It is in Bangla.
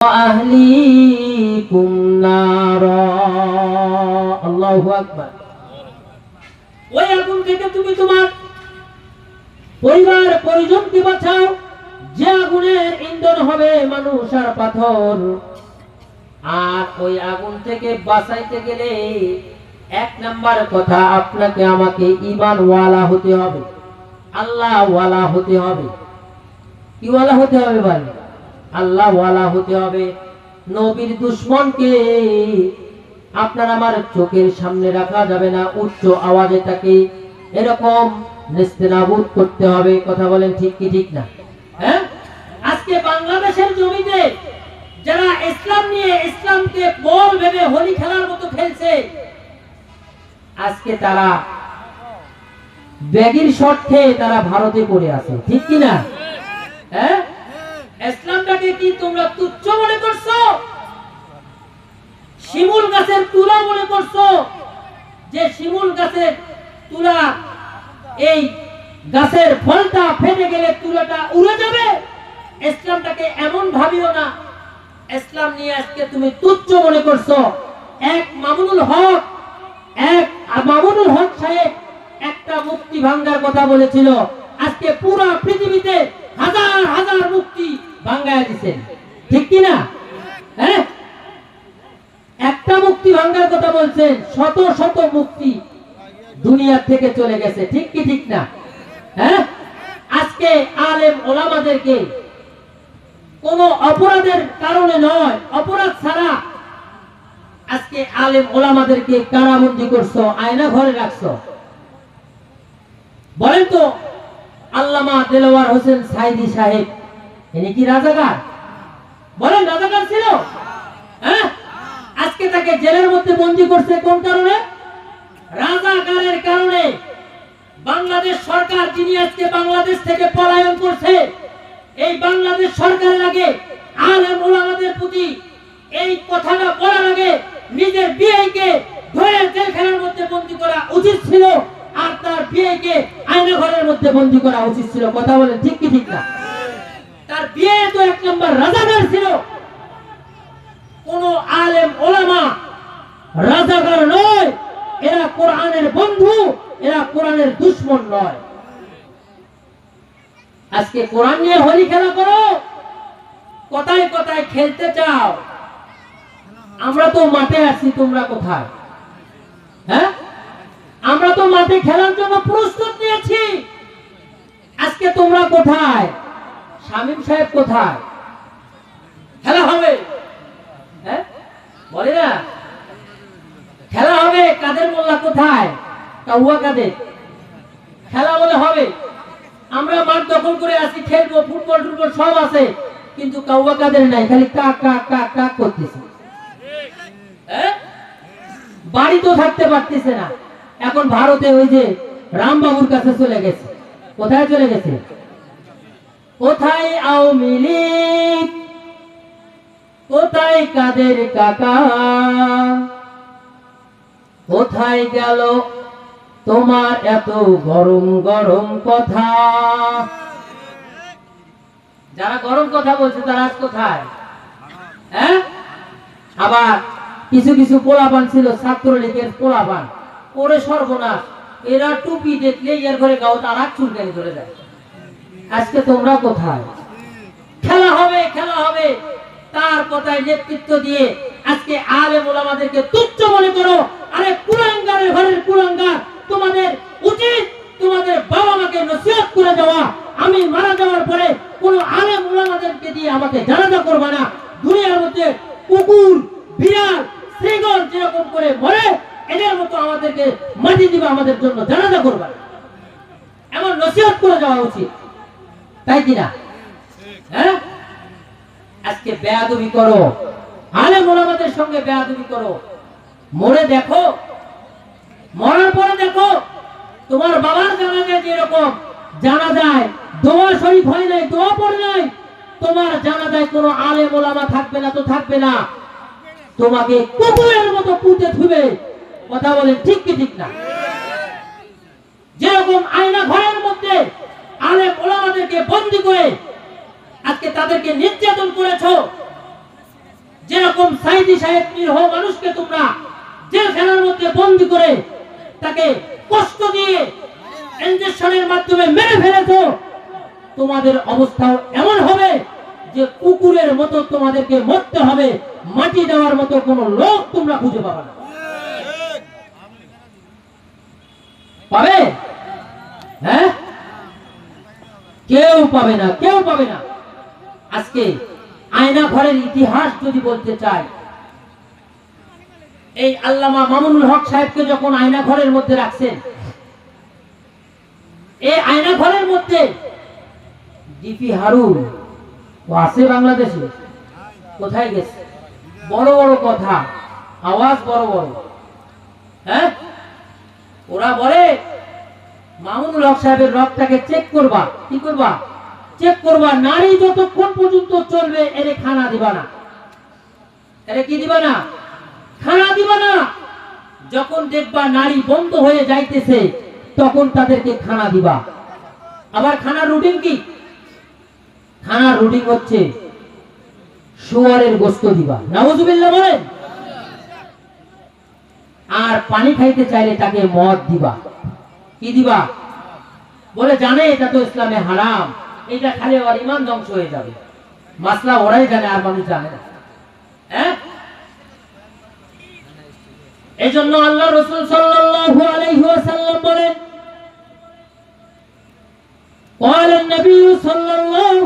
وأهليكم نارا الله أكبر ওই আগুন থেকে তুমি তোমার পরিবার পরিজনকে বাঁচাও যে আগুনের ইন্ধন হবে মানুষ আর পাথর আর ওই আগুন থেকে বাঁচাইতে গেলে এক নাম্বার কথা আপনাকে আমাকে ইমান ওয়ালা হতে হবে আল্লাহ ওয়ালা হতে হবে কি ওয়ালা হতে হবে ভাই আল্লাহ হতে হবে। নবীর দুশ্মনকে আপনার আমার চোখের সামনে রাখা যাবে না, উচ্চ আওয়াজে তাকে এরকম নেস্তেনাবুদ করতে হবে, কথা বলেন ঠিক কি ঠিক না? হ্যাঁ? আজকে বাংলাদেশের জমিতে যারা ইসলাম নিয়ে ইসলামকে বল ভেবে হোলি খেলার মতো খেলছে, আজকে তারা ব্যাগির খেয়ে তারা ভারতে পড়ে আছে, ঠিক কি না? হ্যাঁ কি তোমরা তুচ্ছ মনে করছ? শিমুল গাছের তুলা মনে করছ? যে শিমুল গাছের তুলা, এই গাছের ফলটা ফেটে গেলে তুলাটা উড়ে যাবে? ইসলামটাকে এমন ভাবিও না। ইসলাম নিয়ে আজকে তুমি তুচ্ছ মনে করছ। এক মামুনুল হক, এক মামুনুল হক সাহেব একটা মুক্তি ভাঙ্গার কথা বলেছিল। আজকে পুরো পৃথিবীতে হাজার হাজার মুক্তি ভাঙ্গায় দিছেন। ঠিক কি না হ্যাঁ? একটা মুক্তি ভাঙ্গার কথা বলছেন শত শত মুক্তি দুনিয়া থেকে চলে গেছে। ঠিক কি ঠিক না? হ্যাঁ? আজকে আলেম ওলামাদেরকে কোন অপরাধের কারণে নয়, অপরাধ ছাড়া আজকে আলেম ওলামাদেরকে কারাবন্দি করছ, আয়না ঘরে রাখছো। বলেন তো, আল্লামা দেলোয়ার হোসেন সাইদি সাহেব ইনি কি রাজাকার? বলেন রাজাকার ছিল? হ্যাঁ? আজকে তাকে জেলের মধ্যে বন্দি করছে কোন কারণে? রাজাকারের কারণে। বাংলাদেশ সরকার যিনি আজকে বাংলাদেশ থেকে পলায়ন করছে, এই বাংলাদেশ সরকারের আগে আলেম ওলামাদের প্রতি এই কথাটা বলার আগে নিজের বিয়েকে ধরে জেলখানার মধ্যে বন্দি করা উচিত ছিল, আর তার বিয়েকে আয়না ঘরের মধ্যে বন্দি করা উচিত ছিল। কথা বলে ঠিক কি ঠিক না? তার বিয়ে তো এক নম্বর রাজাকার ছিল। কোন আলেম ওলামা রাজাকার নয়, এরা কোরআনের বন্ধু, এরা কোরআনের দুশ্মন নয়। আজকে কোরআন নিয়ে হোলি খেলা করো, কোথায় কোথায় খেলতে চাও? আমরা তো মাঠে আছি, তোমরা কোথায়? হ্যাঁ? আমরা তো মাঠে খেলার জন্য প্রস্তুত নিয়েছি। আজকে তোমরা কোথায়? শামীম সাহেব কোথায়? খেলা হবে। হ্যাঁ? বলে না। খেলা হবে, কাদের মোল্লা কোথায়? কাদের? খেলা বলে হবে। আমরা মাঠ দখল করে আসি খেলব, ফুটবল, টুটবল সব আছে, কিন্তু কাউয়া কাদের নাই, খালি কাক কাক কাক কাক করতেছে। হ্যাঁ? বাড়ি তো থাকতে পারতেছে না। এখন ভারতে ওই যে রামবাবুর কাছে চলে গেছে। কোথায় চলে গেছে? কোথায় আওয়ামী লীগ? কোথায় কাদের কাকা? কোথায় গেল তোমার এত গরম গরম কথা? যারা গরম কথা বলছে, তারা আজ কোথায়? হ্যাঁ? আবার কিছু কিছু পোলাপান ছিল, ছাত্রলীগের পোলাপান। ওরে সর্বনাশ, এরা টুপি দেখলে এর ঘরে গাও, তারা চুলকানি ধরে যায়। আজকে তোমরা কোথায়? খেলা হবে খেলা হবে। তার কথায় নেতৃত্ব দিয়ে আজকে আলেম ওলামাদেরকে তুচ্ছ মনে করো। আরে কুলাঙ্গারের ঘরের কুলাঙ্গার, তোমাদের উচিত তোমাদের বাবা মাকে নসিহত করে যাওয়া। আমি মারা যাওয়ার পরে কোন আলেম ওলামাদেরকে দিয়ে আমাকে জানাজা করবে না। দুনিয়ার মধ্যে কুকুর, বিড়াল, শ্রীগণ যেরকম করে মরে, এদের মতো আমাদেরকে মাটি দিবে, আমাদের জন্য জানাজা করবে না। এমন নসিহত করে যাওয়া উচিত। তাই কিনা? হ্যাঁ? আজকে বেয়াদবি করো। আলে মোলামাদের সঙ্গে বেয়াদবি করো। মরে দেখো। মরার পরে দেখো। তোমার বাবার জানা যায় যেরকম, জানা যায়, দোয়া শরীফ হয় নাই, দোয়া পড়ে নাই। তোমার জানা যায় কোনো আলে মোলামা থাকবে না তো থাকবে না। তোমাকে কুকুরের মতো পুঁতে থুবে কথা বলে ঠিক কি ঠিক না? যেরকম আয়না ওলামাদেরকে বন্দি করে আজকে তাদেরকে নির্যাতন করেছ। যেরকম সাইদি সাহেব নিরহ মানুষকে তোমরা জেলখানার মধ্যে বন্দি করে তাকে কষ্ট দিয়ে ইঞ্জেকশনের মাধ্যমে মেরে ফেলেছো, তোমাদের অবস্থাও এমন হবে যে কুকুরের মতো তোমাদেরকে মরতে হবে, মাটি দেওয়ার মতো কোনো লোক তোমরা খুঁজে পাবে না। পাবে? হ্যাঁ? কেউ পাবে না, কেউ পাবে না। আজকে আয়না ঘরের ইতিহাস যদি বলতে চাই এই আল্লামা মামুনুল হক সাহেবকে যখন আয়না ঘরের মধ্যে রাখছেন এই আয়না ঘরের মধ্যে ডিপি হারুন ও আছে বাংলাদেশে, কোথায় গেছে? বড় বড় কথা, আওয়াজ বড় বড়। হ্যাঁ? ওরা বলে মামুনুল হক সাহেবের রক্তটাকে চেক করবা। কি করবা? চেক করবা, নারী যতক্ষণ পর্যন্ত চলবে, এরে খানা দিবা না। এরে কি দিবা না? খানা দিবা না। যখন দেখবা নারী বন্ধ হয়ে যাইতেছে, তখন তাদেরকে খানা দিবা। আবার খানার রুটিন কি? খানার রুটিন হচ্ছে শুয়ারের গোস্ত দিবা। নাউজুবিল্লাহ বলেন? আর পানি খাইতে চাইলে তাকে মদ দিবা। কি দিবা বলে জানে এটা তো ইসলামে হারাম এটা খালি ওর ইমান ধ্বংস হয়ে যাবে মাসলা ওরাই জানে আর মানুষ জানে না হ্যাঁ এই জন্য আল্লাহ রসুল সাল্লাল্লাহু আলাইহি ওয়াসাল্লাম বলেন قال النبي صلى الله